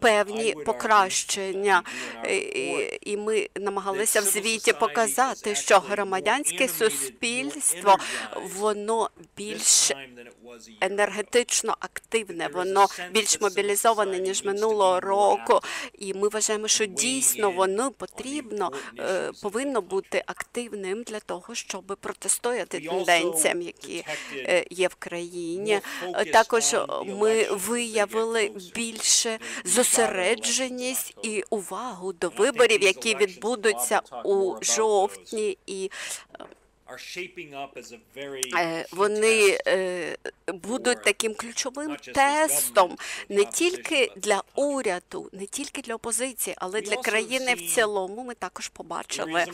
певні покращення. І- ми намагалися в звіті показати, що громадянське суспільство воно більш енергетично активне, воно більш мобілізоване ніж минулого року. І ми вважаємо, що дійсно воно потрібно е, повинно бути активним для того, щоб протистояти тенденціям, які е, є в країні. Також ми виявили більше зосередженість і увагу до виборів, які відбудуться у жовтні, і е, вони е, будуть таким ключовим тестом не тільки для уряду, не тільки для опозиції, але для країни в цілому. Ми також побачили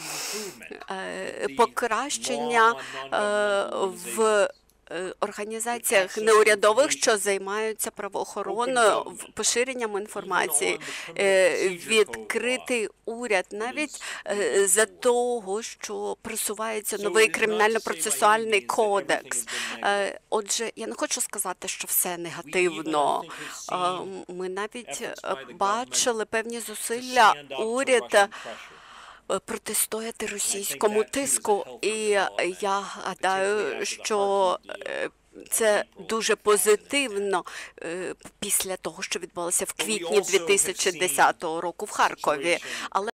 е, покращення в організаціях неурядових, що займаються правоохороною, поширенням інформації, Е, відкритий уряд навіть е, за того, що просувається новий кримінально-процесуальний кодекс. Е, Отже, я не хочу сказати, що все негативно. Ми навіть бачили певні зусилля уряду протистояти російському тиску. І я гадаю, що е, це дуже позитивно е, після того, що відбулося в квітні 2010 року в Харкові. Але